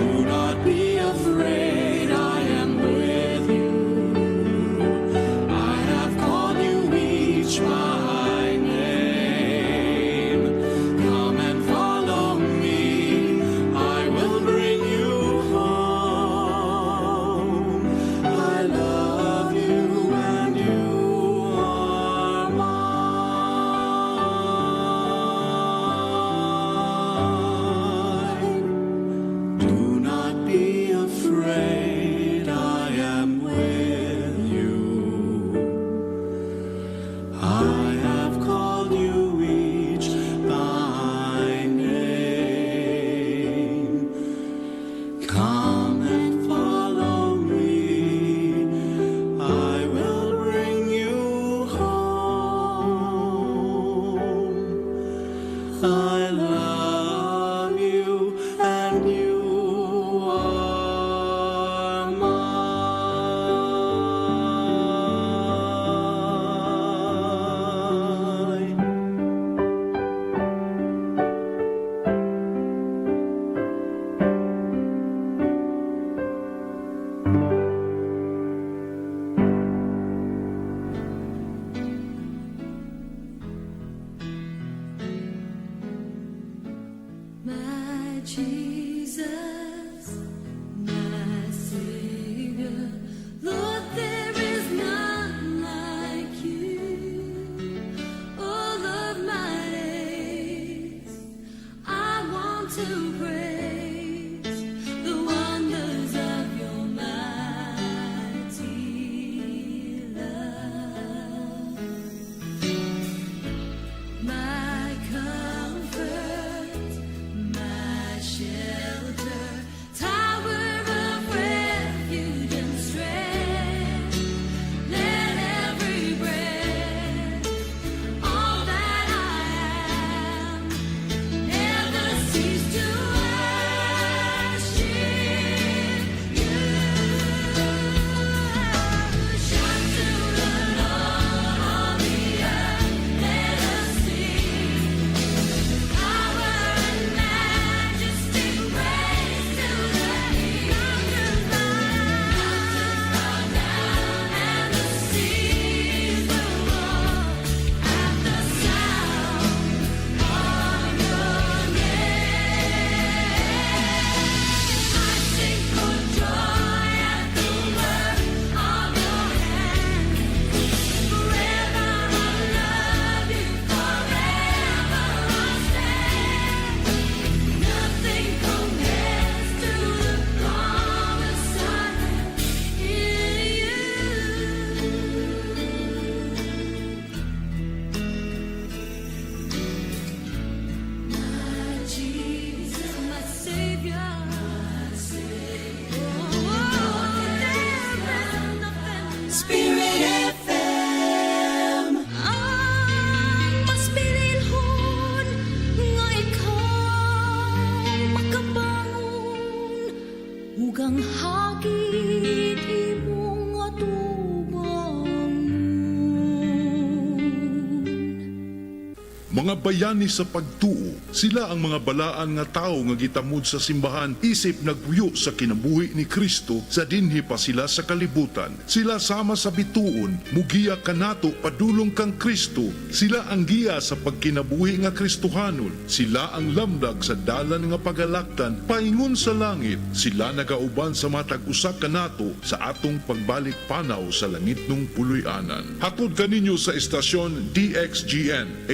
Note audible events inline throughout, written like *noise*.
Do not Ugang hagit imong mga bayani sa pagtuo. Sila ang mga balaan nga tao nga gitamod sa simbahan isip nagpuyo sa kinabuhi ni Kristo sa dinhi pa sila sa kalibutan. Sila sama sa bituon, mugiya kanato padulong kang Kristo. Sila ang giya sa pagkinabuhi nga Kristohanon. Sila ang lamdag sa dalan nga pagalaktan paingon sa langit. Sila nagauban sa matag usa kanato sa atong pagbalik panaw sa langit nung puloy-anan. Hatod kaninyo sa estasyon DXGN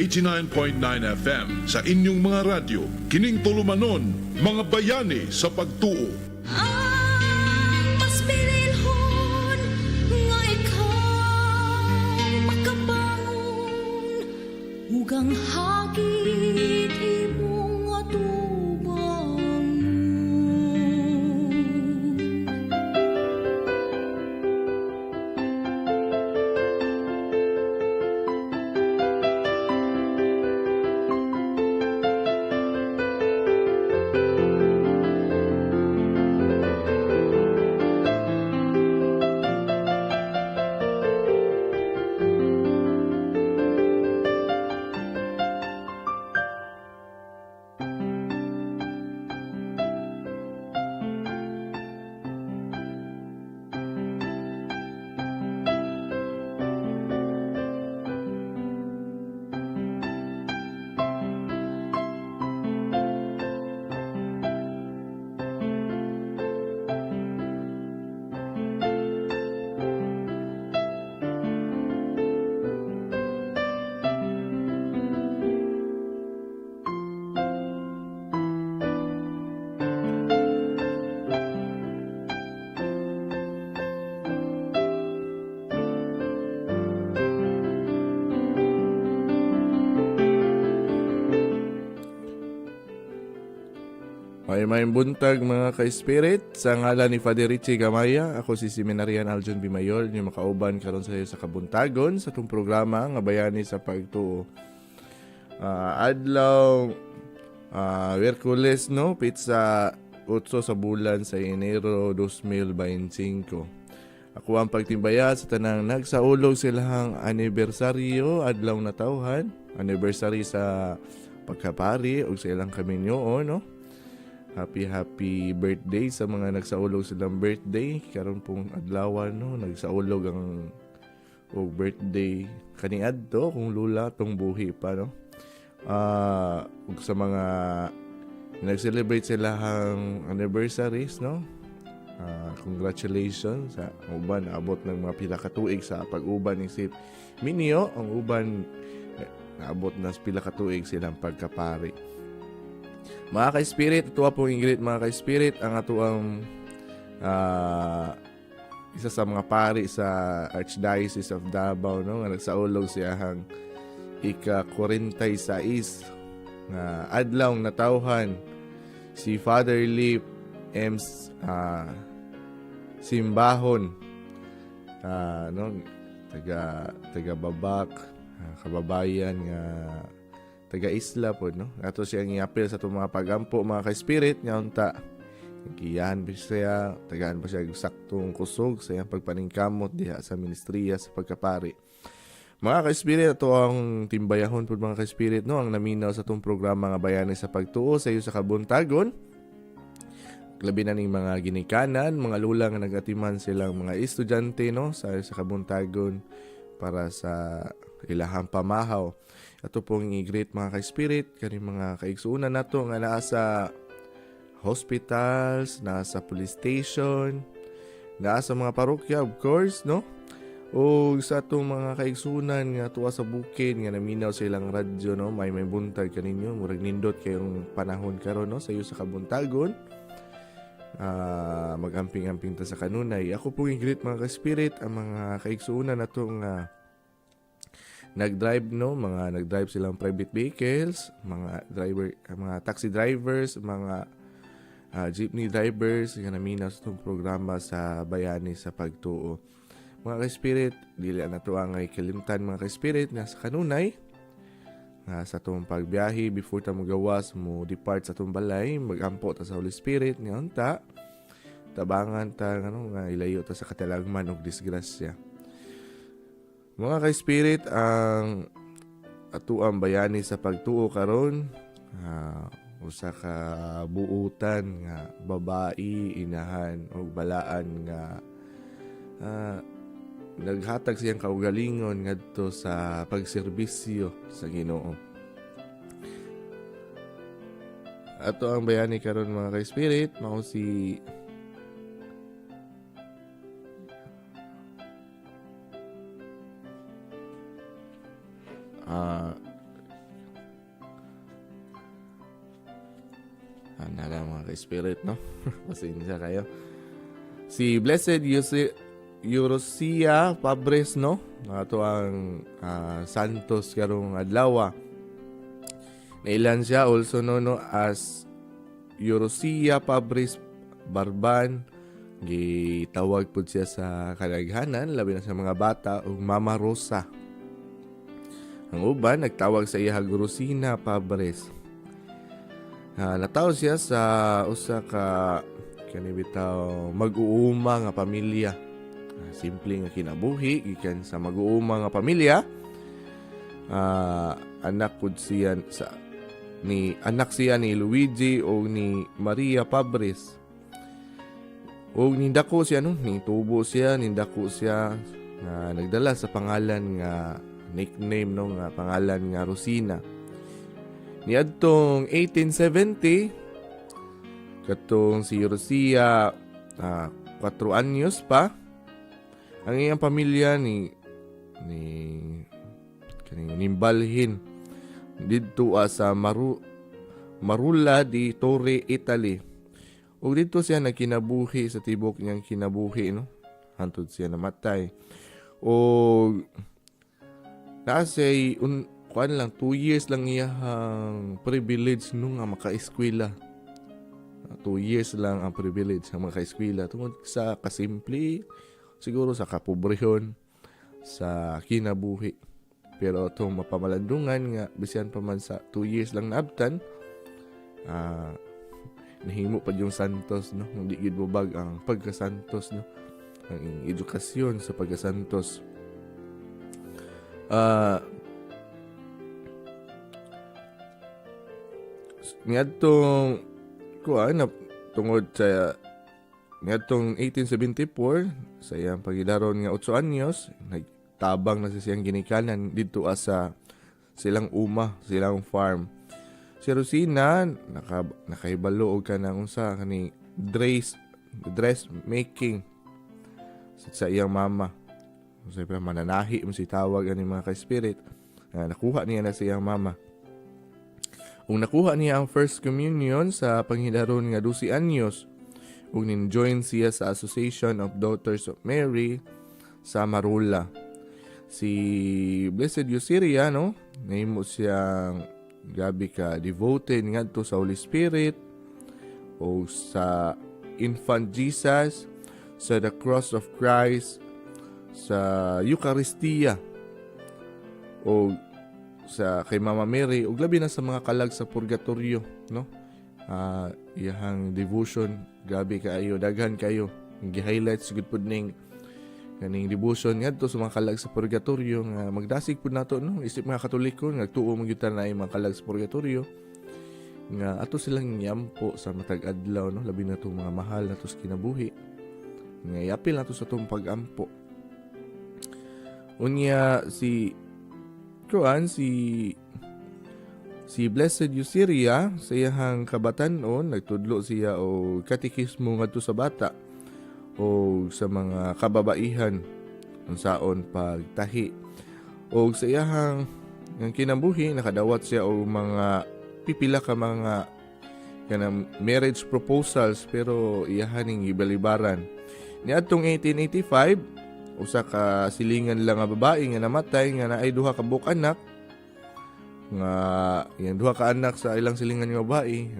89.9 FM sa inyong mga radyo. Kining tulumanon, mga bayani sa pagtuo. Ang mas pinilhon nga Ugang hakit imong atubang May buntag mga ka-spirit sa ngalan ni Father Richie Gamaya. Ako si Seminarian Aljon Bimayol, yung makauban karon sa iyo sa kabuntagon sa itong programa nga bayani sa pagtuo. Ah, adlaw ah Miyerkules no, pizza 8 sa bulan sa Enero 2025. Ako ang pagtimbaya sa tanang nagsaulog silang anibersaryo adlaw na tawhan, anniversary sa pagkapari o sa ilang kaminyo no. Happy happy birthday sa mga nagsaulog silang birthday. Karon pong adlaw no, nagsaulog ang o birthday kani adto kung lula tong buhi pa no. Ah, ug sa mga nag-celebrate sila hang anniversaries no. Ah, congratulations sa uban abot ng mga pila ka tuig sa pag-uban isip Minio ang uban eh, naabot na pila ka tuig silang pagkapari. Mga ka-spirit, ito po ingrid mga ka-spirit, ang ato ang ah, isa sa mga pari sa Archdiocese of Davao, no? nga nagsaulog siya hang ika-46 na adlaw na tawhan si Father Lip M. ah, Simbahon ah, no? taga taga babak ah, kababayan nga taga isla po no ato siya ang iapil sa itong mga pagampo mga ka-spirit nga unta Giyahan ba siya, tagaan ba siya saktong kusog sa iyang pagpaningkamot diha sa ministriya sa pagkapari. Mga ka-spirit, ito ang timbayahon po mga ka-spirit, no? ang naminaw sa itong programa nga bayani sa pagtuo sa iyo sa kabuntagon. Labi na ning mga ginikanan, mga lula nga nagatiman silang mga estudyante no? sa, sa kabuntagon para sa ilahang pamahaw. Ito pong i-greet mga ka-spirit, kani mga kaigsuunan nato nga naa sa hospitals, nasa police station, nasa mga parokya, of course, no? O sa atong mga kaigsunan nga tuwa sa bukid nga naminaw sa ilang radyo no? May may buntag kaninyo murag nindot kayong panahon karon no? Sa iyo sa kabuntagon. Ah, magamping-amping ta sa kanunay. Ako po yung greet mga ka-spirit ang mga kaigsunan natong uh, nag-drive no mga nag-drive silang private vehicles mga driver mga taxi drivers mga ah, jeepney drivers nga naminaw sa itong programa sa bayani sa pagtuo. Mga ka-spirit, dili na to ang ay kalimtan mga ka-spirit na sa kanunay nga sa itong pagbiyahe before ta magawas mo depart sa itong balay magampo ta sa Holy Spirit nga unta tabangan ta ano nga ilayo ta sa katalagman ug disgrasya. Mga ka-spirit ang ato ang bayani sa pagtuo karon ah, usa ka buutan nga babae inahan o balaan nga ah, naghatag siyang kaugalingon ngadto sa pagserbisyo sa Ginoo. Ato ang bayani karon mga ka-spirit, mao si ka-spirit, no? *laughs* Pasensya kayo. Si Blessed Eurosia Pabres, no? Ato ang ah, Santos karong adlaw. Nailan siya also no, no as Eurosia Pabres Barban. Gitawag po siya sa kalaghanan, labi na sa mga bata, o Mama Rosa. Ang uban, nagtawag sa iya Rosina Pabres. Ah, nataw siya sa usa ka kani mag-uuma nga pamilya. Ah, simple nga kinabuhi gikan sa mag-uuma nga pamilya. Ah, anak pud siya sa ni anak siya ni Luigi o ni Maria Pabres. O nindako siya no, ni tubo siya, nindako siya nga nagdala sa pangalan nga nickname no nga pangalan nga Rosina. Niadtong 1870 katong si Rosia ah, 4 anyos pa ang iyang pamilya ni ni kaning nimbalhin didto ah, sa Maru Marula di Torre, Italy. Ug dito siya nagkinabuhi sa tibok niyang kinabuhi no. Hantod siya namatay. O Kasi un kuan lang 2 years lang iyang privilege nung nga maka-eskwela. 2 years lang ang privilege sa maka-eskwela tungod sa kasimple siguro sa kapobrehon sa kinabuhi. Pero itong mapamalandungan nga bisyan pa man sa 2 years lang naabtan ah nahimo pa yung santos no hindi gid bubag ang pagkasantos no ang edukasyon sa pagkasantos ah Ngadtong kuan na tungod sa ngadtong 1874 sa iyang pagilaron nga 8 anyos nagtabang na sa siyang ginikanan didto sa silang uma, silang farm. Si Rosina naka nakahibalo og kanang unsa kani dress dress making sa, sa iyang mama. Siyempre mananahi mo si tawag ani mga ka-spirit. Ah, nakuha niya na sa iyang mama. Ug nakuha niya ang first communion sa panghilaron nga 12 anyos ug nin-join siya sa Association of Daughters of Mary sa Marula. Si Blessed Euseria, no? Nahimo siyang gabi ka devoted ngadto sa Holy Spirit o sa Infant Jesus, sa the Cross of Christ, sa Eucharistia o sa kay Mama Mary ug labi na sa mga kalag sa purgatorio no? Ah, iyahang devotion grabe kaayo daghan kayo gi-highlight sigud pud ning kaning devotion ngadto sa mga kalag sa purgatorio nga magdasig pud nato no? Isip mga katoliko nga tuo mo gyud na mga kalag sa purgatorio nga ato silang yampo sa matag adlaw no? Labi na mga mahal nato sa kinabuhi nga yapil nato sa tong pagampo. Unya si kuan si si Blessed Euseria sa iyahang kabatanon nagtudlo siya o katikismo ngadto sa bata o sa mga kababaihan unsaon pagtahi. O sa iyahang ang kinabuhi nakadawat siya og mga pipila ka mga kanang marriage proposals pero iyahaning ibalibaran. Niadtong 1885 usa ka silingan lang nga babae nga namatay nga naay duha ka buok anak. Nga yan duha ka anak sa ilang silingan nga babae.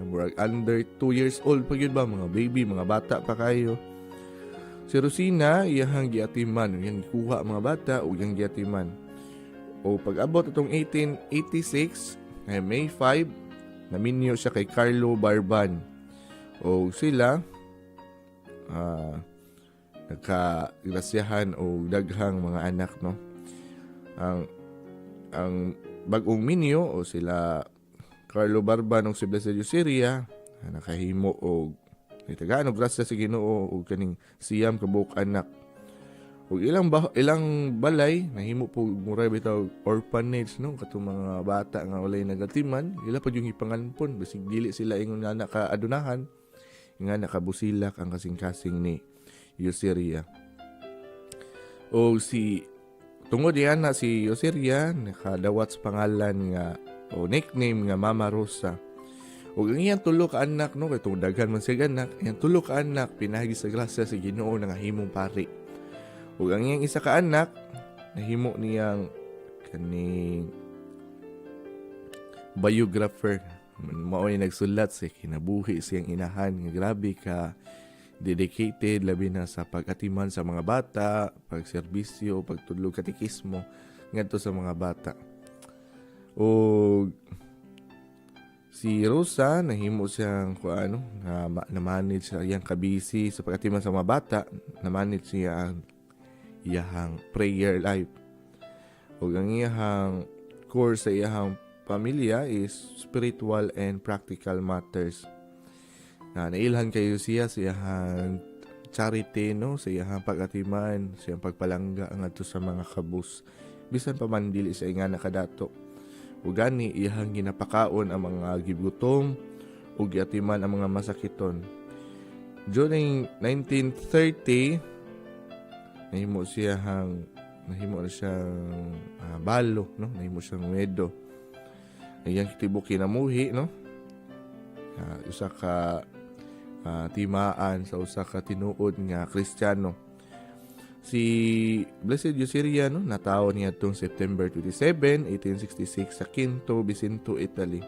Under 2 years old pa gyud ba mga baby mga bata pa kayo. Si Rosina iyahang giatiman yang gikuha mga bata ug yang giatiman. O pag-abot atong 1886 ay May 5 naminyo siya kay Carlo Barban. O sila ah nagkagrasyahan o daghang mga anak no? Ang ang bagong minyo o sila Carlo Barba nung si Blessed Yusiria na nakahimo og itagaan og grasya sa Ginoo og kaning siyam kabuk anak. Ug ilang bah- ilang balay nahimo po mura bitaw orphanage no? Katong mga bata nga walay nagatiman ila pa yung ipanganpon bisig dili sila ingon nga nakaadunahan nga nakabusilak ang kasing-kasing ni Yusiria o si tungod yan na si Yusiria nakadawat sa pangalan nga o nickname nga Mama Rosa. Ug ang iyang tulo anak no kay tungod daghan man siya anak iyang tulo anak pinagi sa grasya sa Ginoo nga himong pari. Ug ang iyang isa ka anak nahimo niyang kaning biographer. Mao yung nagsulat sa kinabuhi siyang inahan. Nga grabe ka dedicated labi na sa pag-atiman sa mga bata, pagserbisyo, pagtudlog katikismo ngadto sa mga bata. O si Rosa nahimo siyang kuano na, ma- na manage sa iyang kabisi sa pag-atiman sa mga bata, na manage siya ang iyahang prayer life. Ug ang iyahang course sa iyahang pamilya is spiritual and practical matters na nailhan kayo siya sa iyahang charity no? Sa iyahang pag-atiman sa iyang pagpalangga ang adto sa mga kabus. Bisan pa man dili sa nga nakadato. Ug gani iyahang ginapakaon ang mga gigutom ug giatiman ang mga masakiton. During 1930 nahimo siya hang nahimo na siyang ah, balo no? Nahimo siyang medo iyang kitibok kinamuhi no? Ah, usa ka ah, timaan sa usa ka tinuod nga Kristiyano. Si Blessed Yusiria no natawo niya tong September 27, 1866 sa Quinto, Vicinto, Italy.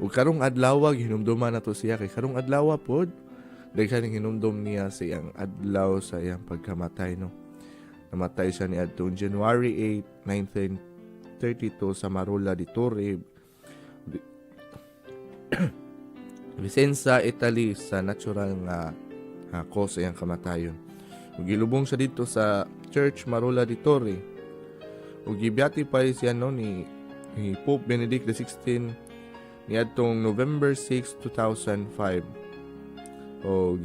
Ug karong adlaw hinumduman nato siya kay karong adlaw pod daghan hinumdum niya sa iyang adlaw sa iyang pagkamatay no. Namatay siya ni adtong January 8, 1932 sa Marola di Torre, Vicenza, Italy sa natural nga uh, cause iyang kamatayon. Ug gilubong siya dito sa Church Marola di Torre. Ug gibiati pa siya no ni, ni Pope Benedict XVI ni adtong November 6, 2005. O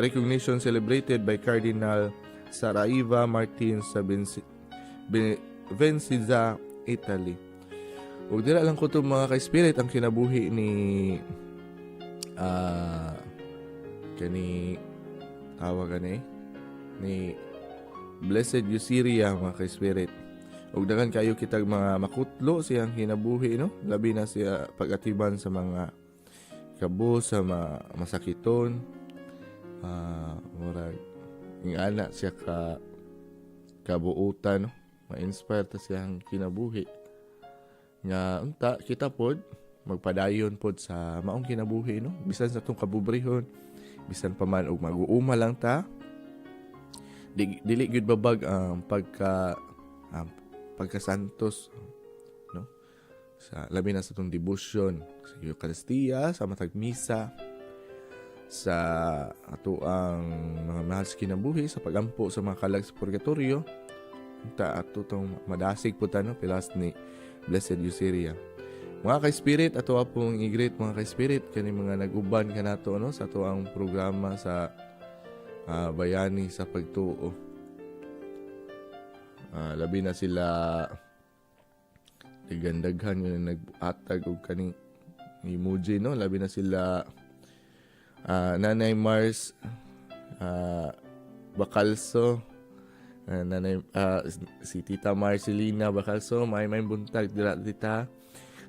recognition celebrated by Cardinal Saraiva Martin sa Bensi- Ben- Venezia, Italy. Ug dira lang ko to mga ka-spirit ang kinabuhi ni ah kani tawag gani ni Blessed Yusiria mga ka-spirit. Ug daghan kayo kitag mga makutlo siyang kinabuhi no? Labi na siya pag-atiban sa mga kabo sa mga masakiton. Ah murag ng anak siya ka kabuutan no? Ma-inspire ta siyang kinabuhi nga unta kita pod magpadayon pod sa maong kinabuhi no? Bisan sa tong kabubrihon bisan pa man og mag-uuma lang ta. Di, dili gyud babag ang pagka ang pagkasantos no? Sa labi na sa tong devotion sa Eucharistia sa matag misa sa ato ang mga mahal sa kinabuhi sa pagampo sa mga kalag sa purgatorio. Ta ato tong madasig po ta no? Pilas ni Blessed Yusiria. Mga ka-spirit, ato pong i-greet mga ka-spirit kani mga nag-uban ka nato no sa ato ang programa sa ah, bayani sa pagtuo. Ah, labi na sila digandaghan yun na nag-atag og kaning emoji no labi na sila ah, Nanay Mars ah, Bacalso Ah, nanay ah, si Tita Marcelina Bacalso may may buntag dira dita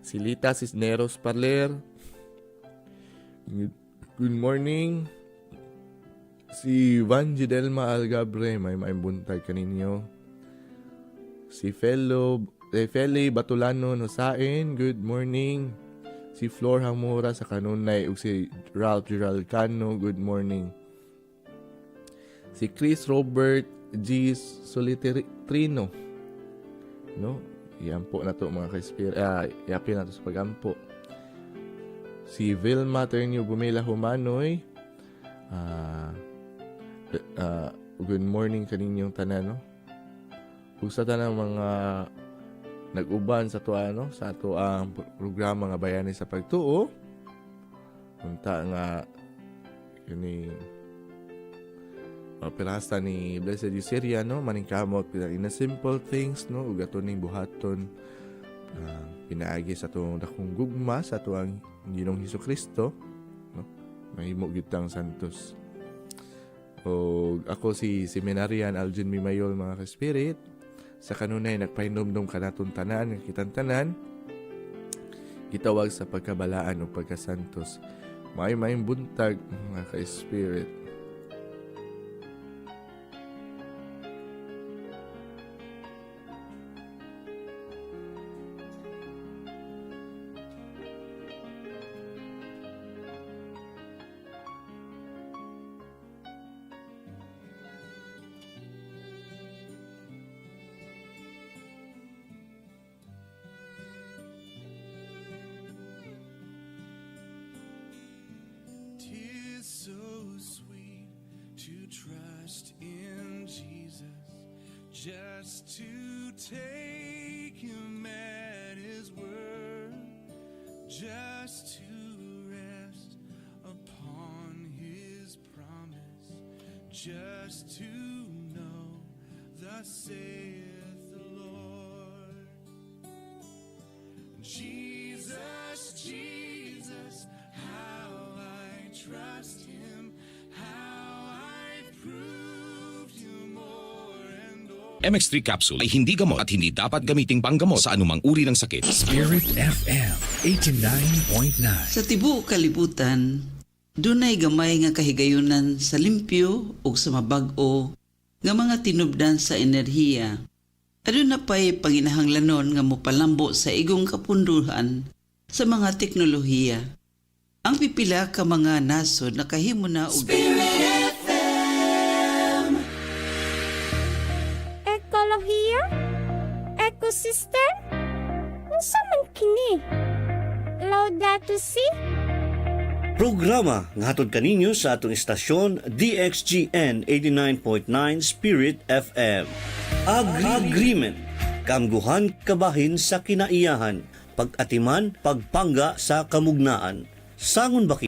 si Lita Cisneros Parler. Good, morning. Si Van Gidelma Algabre may may buntag kaninyo si Fellow eh, Feli Batulano Nosain good morning. Si Flor Hamura sa kanunay ug si Ralph Gerald Cano good morning. Si Chris Robert G. Soliterino. No? Yan po na to mga kaispir. Ah, yapin na to sa pagampo. Si Vilma Ternio Bumila Humanoy. Ah, ah, good morning kaninyong tanan, no? Ug sa tanang mga nag-uban sa to ano sa ato ang programa nga bayani sa pagtuo unta nga kini uh, pirasta ni Blessed Euseria no? Maningkamot pila in simple things no? Ug ato ning buhaton uh, pinaagi sa atong dakong gugma sa ato ang Ginoong Hesus Kristo no? Mahimo gyud tang santos. O ako si Seminarian Alvin Mimayol mga ka-spirit. Sa kanunay nagpahinomdom kanaton tanan kitang tanan. Gitawag sa pagkabalaan o pagkasantos. May may buntag mga ka-spirit trust in Jesus, just to take him at his word, just to rest upon his promise, just to know, thus saith the Lord. Jesus, Jesus, how I trust MX3 capsule ay hindi gamot at hindi dapat gamiting panggamot sa anumang uri ng sakit. Spirit FM 89.9 Sa tibuok kalibutan, dunay gamay nga kahigayunan sa limpyo ug sa mabag-o nga mga tinubdan sa enerhiya. Aduna pay panginahanglanon nga mopalambo sa igong kapunduhan sa mga teknolohiya. Ang pipila ka mga nasod nakahimo na og ekolohiya, Laudato si? Programa nga hatod kaninyo sa atong istasyon DXGN 89.9 Spirit FM. Agreement. Kamguhan kabahin sa kinaiyahan. Pag-atiman, pagpangga sa kamugnaan. Sangon ba